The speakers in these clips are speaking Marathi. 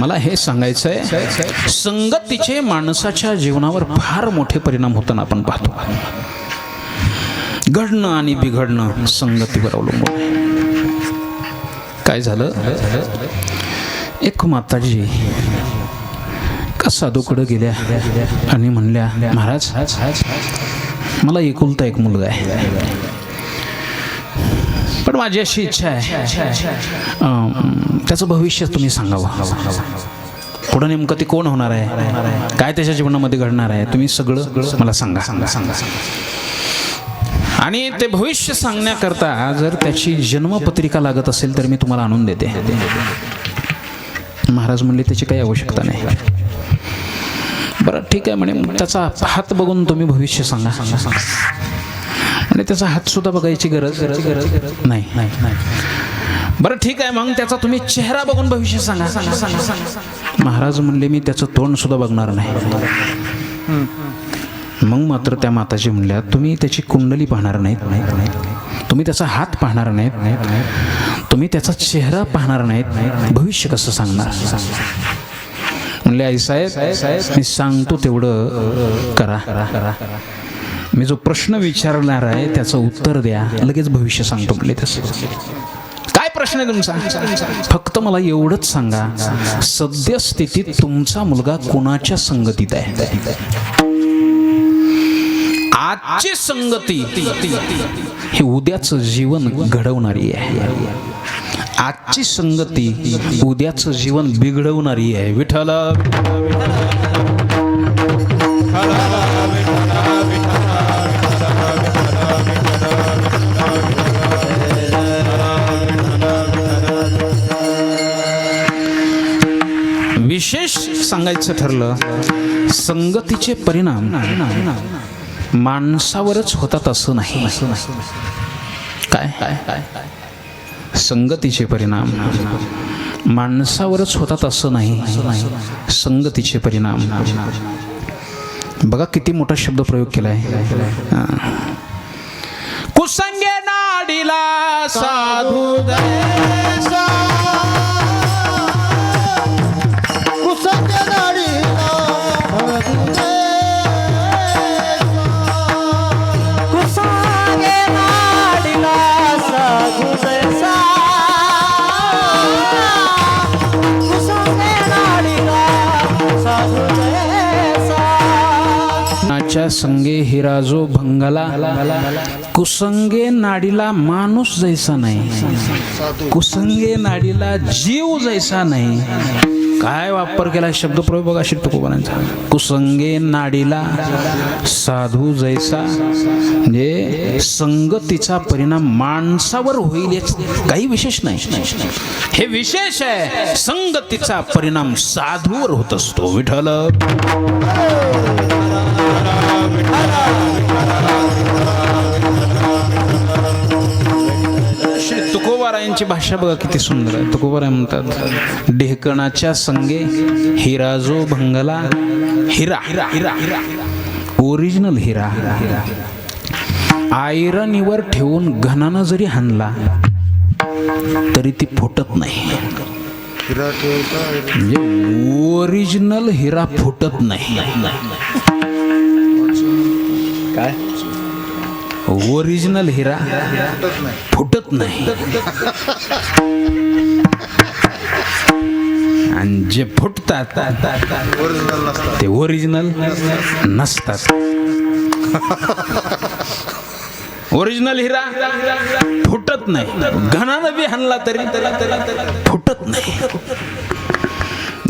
मला हे सांगायचं आहे संगतीचे माणसाच्या जीवनावर फार मोठे परिणाम होताना आपण पाहतो. घडणं आणि बिघडणं संगतीवर अवलंबून काय झालं? एक माताजी का साधूकडे गेल्या आणि म्हणल्या महाराज मला एकुलता एक मुलगा आहे. पण माझी अशी इच्छा आहे. त्याचं भविष्य तुम्ही सांगावं. पुढं नेमकं ते कोण होणार आहे? काय त्याच्या जीवनामध्ये घडणार आहे? तुम्ही सगळं मला सांगा. सांगा सांगा आणि ते भविष्य सांगण्याकरता जर त्याची जन्मपत्रिका लागत असेल तर मी तुम्हाला आणून देते. महाराज म्हणले त्याची काही आवश्यकता नाही. बरं ठीक आहे म्हणे मग त्याचा हात बघून तुम्ही भविष्य सांगा सांगा सांगा. आणि त्याचा हात सुद्धा बघायची गरज गरज गरज नाही. नाही नाही बरं ठीक आहे. मग त्याचा तुम्ही चेहरा बघून भविष्य सांगा. सांगा सांगा सांगा महाराज म्हणले मी त्याचं तोंड सुद्धा बघणार नाही. मग मात्र त्या माताजी म्हणल्या तुम्ही त्याची कुंडली पाहणार नाहीत. नाहीत नाहीत तुम्ही त्याचा हात पाहणार नाहीत. नाहीत नाहीत तुम्ही त्याचा चेहरा पाहणार नाहीत. भविष्य कसं सांगणार? म्हणले आई साहेब मी सांगतो तेवढं करा करा करा. मी जो प्रश्न विचारणार आहे त्याचं उत्तर द्या. लगेच भविष्य सांगतो म्हणले तसं काय प्रश्न आहे तुमचा? फक्त मला एवढंच सांगा सद्यस्थितीत तुमचा मुलगा कुणाच्या संगतीत आहे? आजची संगती. हे उद्याचं जीवन घडवणारी आहे. आजची संगती उद्याचं जीवन बिघडवणारी आहे. विठ्ठल! सांगायचं ठरलं संगतीचे परिणाम माणसावरच होतात असं नाही. काय? काय काय संगतीचे परिणाम माणसावरच होतात असं नाही. संगतीचे परिणाम. बघा किती मोठा शब्द प्रयोग केलाय. कुसंगे नाडीला साधू नाच्या संगे हिराजो भंगाला. कुसंगे नाडीला माणूस जैसा नाही. कुसंगे नाडीला जीव जैसा नाही. काय वापर केला शब्द प्रयोग बघा तुकोबांचा कुसंगे नाडीला साधू जैसा. म्हणजे संगतीचा परिणाम माणसावर होईल याच काही विशेष नाही. हे विशेष आहे. संगतीचा परिणाम साधूवर होत असतो. विठ्ठल. तुकोबारायांची भाषा बघा किती सुंदर आहे. तुकोबाराय म्हणतात ढेकणाच्या संगे हिराजो भंगला हिरा हिरा हिरा हिरा. ओरिजिनल हिरा. आयरनीवर ठेवून घनानं जरी हाणला तरी ती फुटत नाही. म्हणजे ओरिजिनल हिरा फुटत नाही. काय? ओरिजिनल हिरा. फुटत नाही. आणि जे फुटतात ते ओरिजिनल नसतात. ओरिजिनल हिरा फुटत नाही. घणानं बी हाणला तरी फुटत नाही.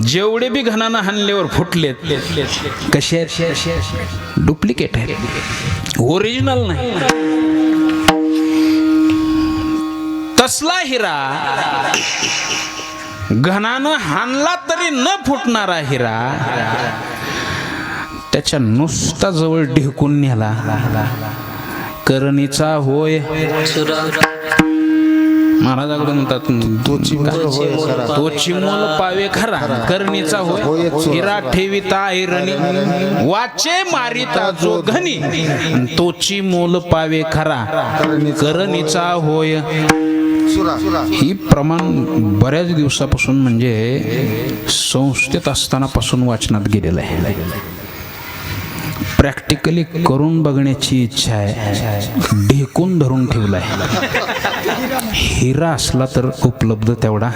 जेवढे बी घणानं हाणल्यावर फुटलेत कसे आहेत? डुप्लिकेट आहेत. ओरिजिनल नाही. तसला हिरा? घनानं हाणला तरी न फुटणारा हिरा. त्याच्या नुसता जवळ ढेकून नेला. करणीचा होय. महाराजाकडे म्हणतात तो चिमोल पावे खरा? करणीचा होय? हिरा ठेविता ऐरणी वाचे मारिता जो घनी. तोची मोल पावे खरा? करणीचा होय. ही प्रमाण बऱ्याच दिवसापासून म्हणजे संस्थेत असतानापासून वाचनात गेलेलं आहे. प्रॅक्टिकली करून बघण्याची इच्छा आहे. ढेकून धरून ठेवलाय. हिरा असला तर उपलब्ध तेवढा.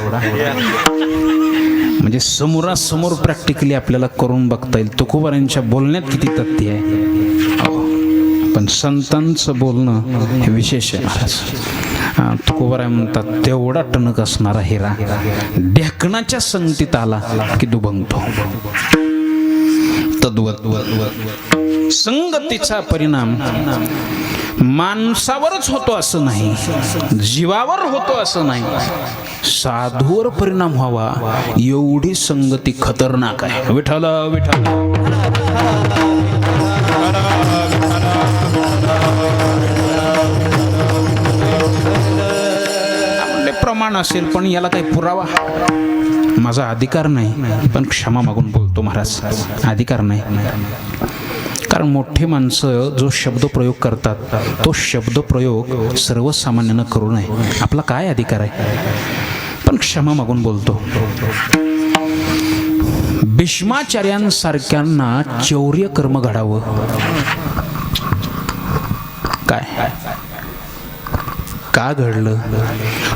म्हणजे समोरासमोर प्रॅक्टिकली आपल्याला करून बघता येईल. तुकोबारांच्या बोलण्यात किती तथ्य आहे? पण संतांचं बोलणं हे विशेष आहे महाराज. तुकोबाराय म्हणतात तेवढा टणक असणारा हिरा ढेकणाच्या संगतीत आला की दुभंगतो तद्वत. संगतीचा परिणाम माणसावरच होतो असं नाही जीवावर होतो असं नाही. साधूवर परिणाम व्हावा एवढी संगती खतरनाक आहे. विठाल विठाल आपले प्रमाण असेल पण याला काही पुरावा. माझा अधिकार नाही पण क्षमा मागून बोलतो महाराज. अधिकार नाही. कारण मोठे माणसं जो शब्दप्रयोग करतात तो शब्दप्रयोग सर्वसामान्यानं करू नये. आपला काय अधिकार आहे? पण क्षमा मागून बोलतो. भीष्माचार्यांसारख्यांना चौर्य कर्म घडावं. काय? का घडलं?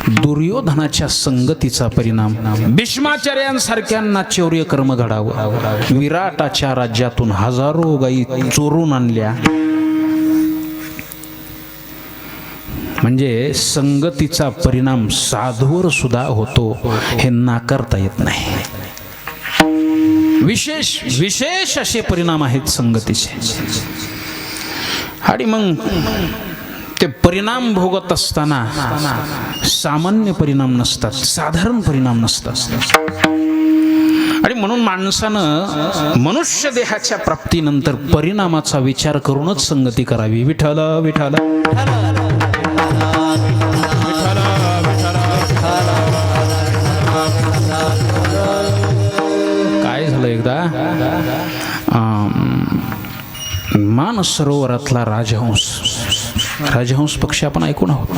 दुर्योधनाच्या संगतीचा परिणाम. भीष्माचार्यांसारख्यांना चौर्य कर्म घडावं विराटाच्या राज्यातून हजारो गायी चोरून आणल्या. म्हणजे संगतीचा परिणाम साधूवर सुद्धा होतो हे नाकारता येत नाही. विशेष विशेष असे परिणाम आहेत संगतीचे. आणि मग ते परिणाम भोगत असताना सामान्य परिणाम नसतात साधारण परिणाम नसतात. आणि म्हणून माणसानं मनुष्य देहाच्या प्राप्तीनंतर परिणामाचा विचार करूनच संगती करावी. विठ्ठल विठाल काय झालं एकदा? मानसरोवरातला सरोवरातला राजहंस राजहंस पक्षी आपण ऐकून आहोत.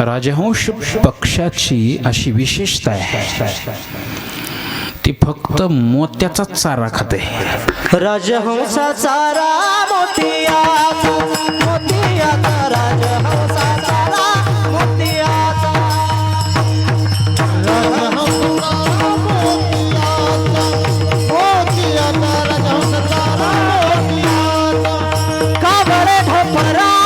राजहंस पक्षाची अशी विशेषता आहे. ती फक्त मोत्याचा चारा खाते. राजहंसा चारा मोतिया मोतिया राजहंसा काबरे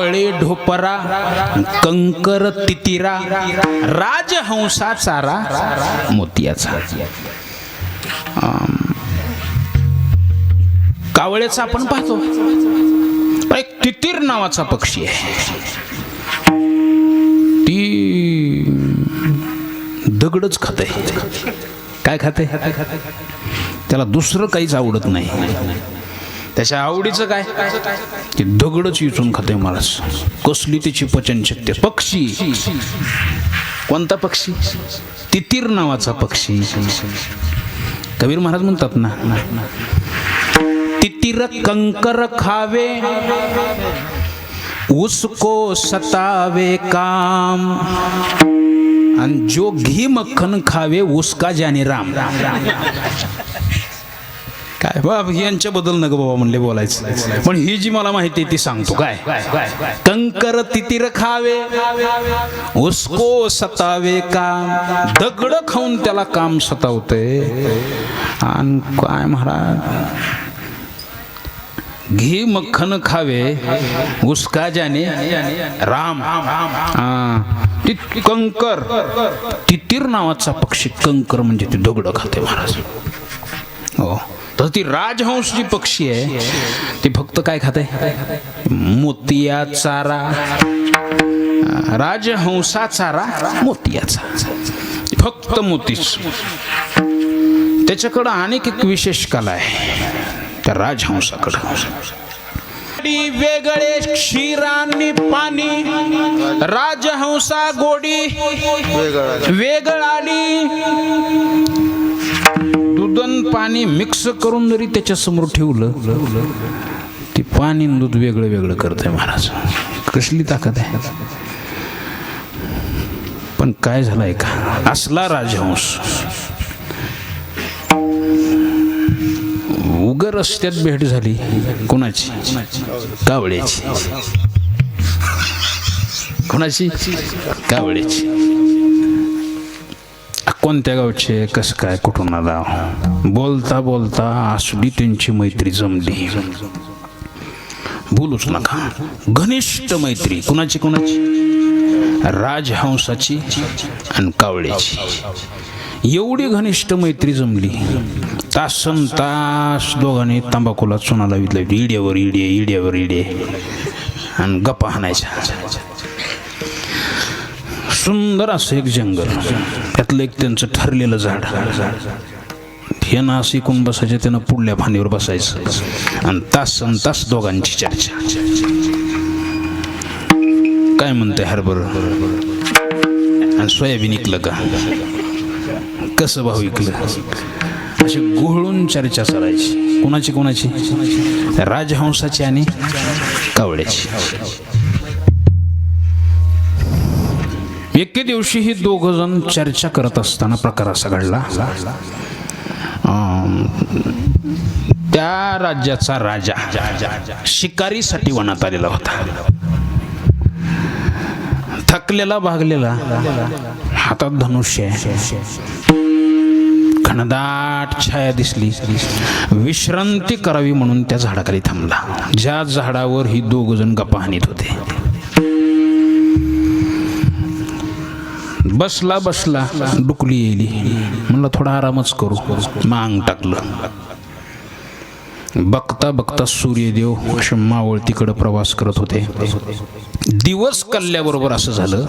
मोतियाचा ढोपरा कंकर तितिरा राजहंसा चारा मोतियाचा. कावळ्याचा आपण पाहतो. एक तितीर नावाचा पक्षी आहे. ती दगडच खाते काय खाते त्याला दुसरं काहीच आवडत नाही. त्याच्या आवडीचं काय? ते दगडच इचून खाते महाराज. कसली त्याची पचनशक्ती? पक्षी. कोणता पक्षी? तितीर नावाचा पक्षी. कबीर महाराज म्हणतात ना तितीर कंकर खावे उसको सतावे काम. आणि जो घी मक्खन खावे उसका जाने राम. काय? बाब यांच्याबद्दल नग बाबा म्हणले बोलायचं. पण ही जी मला माहिती आहे ती सांगतो. काय? कंकर तितीर खावे उसको सतावे काम दगड खाऊन त्याला काम सतावते. आणि काय महाराज? घी मक्खन खावे उसका जाने राम. कंकर तितीर नावाचा पक्षी कंकर म्हणजे ते दगड खाते महाराज. हो. तर ती राजहंस जी पक्षी आहे ती फक्त काय खाते? मोतिया चारा. राजहंसा चारा मोतियाचा फक्त मोतीच. त्याच्याकडं अनेक एक विशेष कला आहे त्या राजहंसाकडं. वेगळे क्षीरांनी पाणी. राजहंसा गोडी वेगळाली. दुधन पाणी मिक्स करून जरी त्याच्यासमोर ठेवलं ते पाणी दूध वेगळं वेगळं करतंय महाराज. कसली ताकद आहे? पण काय झालंय का? असला राजहंस. उग रस्त्यात भेट झाली कोणाची? कावळ्याची. कोणाची? कावळ्याची. कोणत्या गावचे कसं काय कुठून आला? बोलता बोलता आसुडी त्यांची मैत्री जमली. बोलूच नका. घनिष्ठ मैत्री कुणाची कुणाची? राजहंसाची आणि कावळ्याची एवढी घनिष्ठ मैत्री जमली. तासन तास दोघांनी तंबाखूला चुना लावित लावली इड्यावर इडे इड्यावर इडे आणि गप्पा हाणायच्या. सुंदर असं एक जंगल. त्यातलं एक त्यांचं ठरलेलं झाड. हे ना असं इकून बसायचं त्यानं पुढल्या फांदीवर बसायचं. आणि तास आणि तास दोघांची चर्चा. काय म्हणते हरभर? आणि सोयाबीन इकलं का? कसं भाऊ इकलं? अशी गोहळून चर्चा करायची. कोणाची कोणाची? राजहंसाची आणि कावळ्याची. एके दिवशी ही दोघ जण चर्चा करत असताना प्रकार असा घडला. त्या राज्याचा राजा शिकारीसाठी वनात आलेला होता. थकलेला भागलेला हातात धनुष्य घनदाट छाया दिसली. विश्रांती करावी म्हणून त्या झाडाखाली थांबला. ज्या झाडावर ही दोघ जण गप्पा हाणीत होते. बसला बसला. डुकली येली. म्हणलं थोडा आरामच करू. मांग टाकलं. बघता बघता सूर्यदेव मावळ तिकडं प्रवास करत होते. दिवस कल्ल्याबरोबर असं झालं.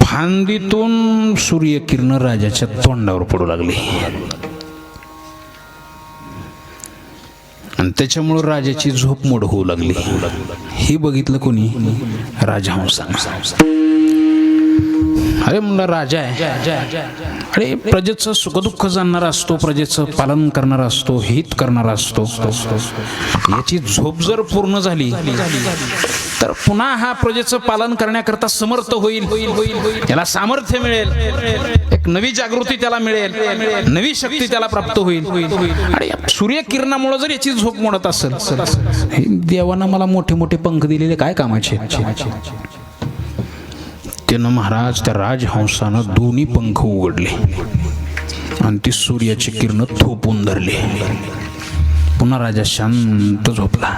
फांदीतून सूर्यकिरण राजाच्या तोंडावर पडू लागली. आणि त्याच्यामुळं राजाची झोप मोड होऊ लागली. हे बघितलं कोणी? राजहंस. अरे म्हणला राजा आहे. अरे प्रजेचं सुखदुःख जाणणारा असतो प्रजेचं पालन करणारा असतो हित करणारा असतो. याची झोप जर पूर्ण झाली तर पुन्हा हा प्रजेचं पालन करण्याकरता समर्थ होईल. त्याला सामर्थ्य मिळेल. एक नवी जागृती त्याला मिळेल. नवी शक्ती त्याला प्राप्त होईल. आणि सूर्यकिरणामुळे जर याची झोप मोडत असेल देवानं मला मोठे मोठे पंख दिलेले काय कामाचे आदित्यनं महाराज त्या राजहंसानं दोन्ही पंख उघडले आणि ती सूर्याची किरण थोपून धरली. पुन्हा राजा शांत झोपला.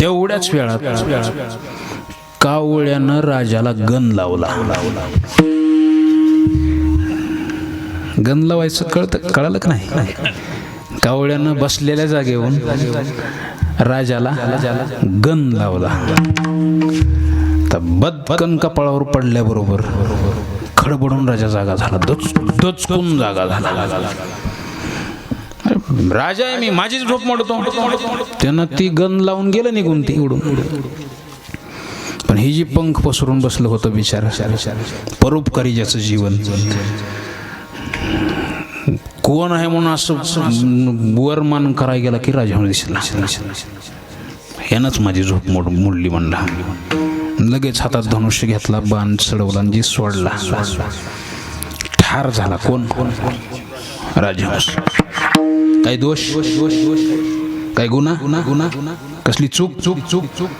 तेवढ्याच वेळात कावळ्यानं राजाला गन लावला. गन लावायचं कळत कळालं का नाही? कावळ्यानं बसलेल्या जागेहून राजाला गन लावला. तर बदकन कपाळावर पडल्याबरोबर खडबडून राजा जागा झाला. दच दचकून जागा झाला. राजा आहे मी माझीच झोप मोडतो. त्यानं ती गन लावून गेलं निघून ती उडून. पण ही जी पंख पसरून बसलं होतं बिचार परोपकारी ज्याचं जीवन. कोण आहे म्हणून असं वर मान करायला गेला की राजा दिसला. यानंच माझी झोप मोड मोडली म्हणला. लगेच हातात धनुष्य घेतला बाण चढवला आणि जी सोडला. ठार झाला. कोण? राजहंस काही दोष? काय गुन्हा? गुन्हा गुन्हा कसली चूक चूक चूक चूक?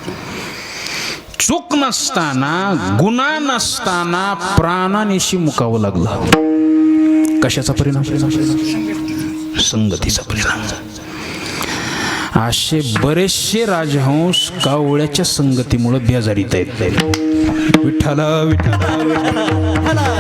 चूक नसताना गुन्हा नसताना प्राणानिशी मुकावं लागलं. कशाचा परिणाम? संगतीचा परिणाम. असे बरेचसे राजहंस कावळ्याच्या संगतीमुळे बेजारीत आहेत. विठ्ठला विठ्ठला.